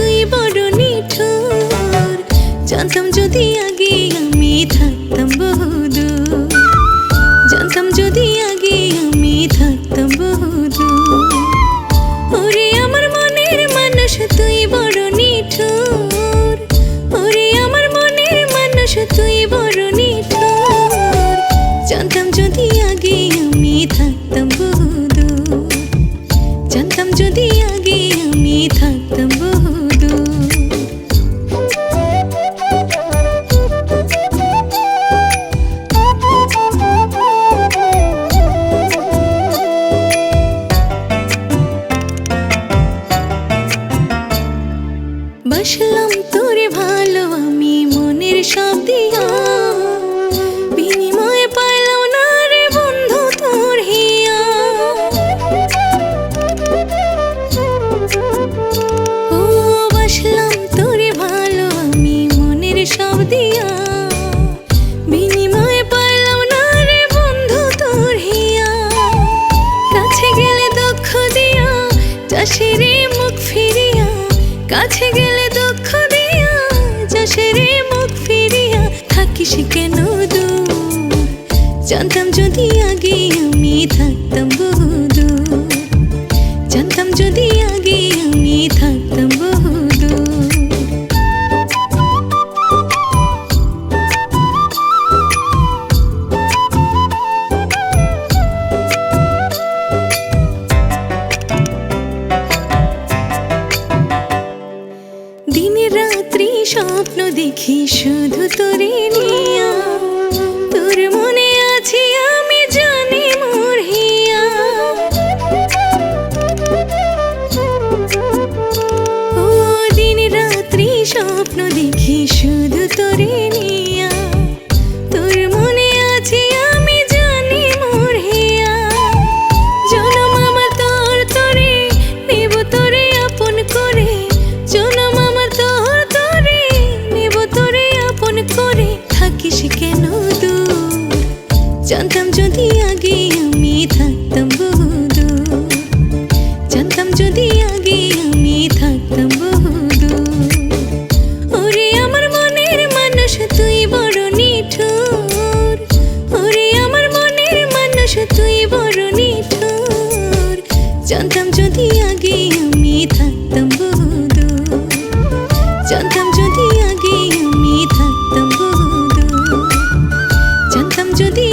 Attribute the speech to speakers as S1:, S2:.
S1: তুই বড় নিঠুর। জানতাম যদি আগে আমি থাকতাম বহুদূর। জানতাম যদি আগে আমি থাকতাম বহুদূর। ওরে আমার মনের মানুষ, তুই বড় নিঠুর। ওরে আমার মনের মানুষ, তুই বড় নিঠুর। জানতাম যদি আগে আমি থাকতাম বহুদূর। জানতাম যদি তোরে ভালো আমি মনের সব দিয়া বিনিময়ে পাইলাম না রে বন্ধু তোর হিয়া। ও বসলাম তোরে ভালো আমি মনের সব দিয়া কাছে গেলে দুঃখ জানতাম যদি আগে আমি থাকতাম বহুদূর। জানতাম যদি আগে আমি থাকতাম বহুদূর। দিনে রাত্রি স্বপ্ন দেখি শুধু তোরে নিয়া। তোর মনে শুধু তোরে নিয়া। তোর মনে আছি আমি জানি মোর হিয়া জনম আমার তোর তোরে, নেব তোরে আপন করে। জনম আমার তোর তোরে, নেব তোরে আপন করে। থাকিস কেন দূর? জানতাম যদি Chưa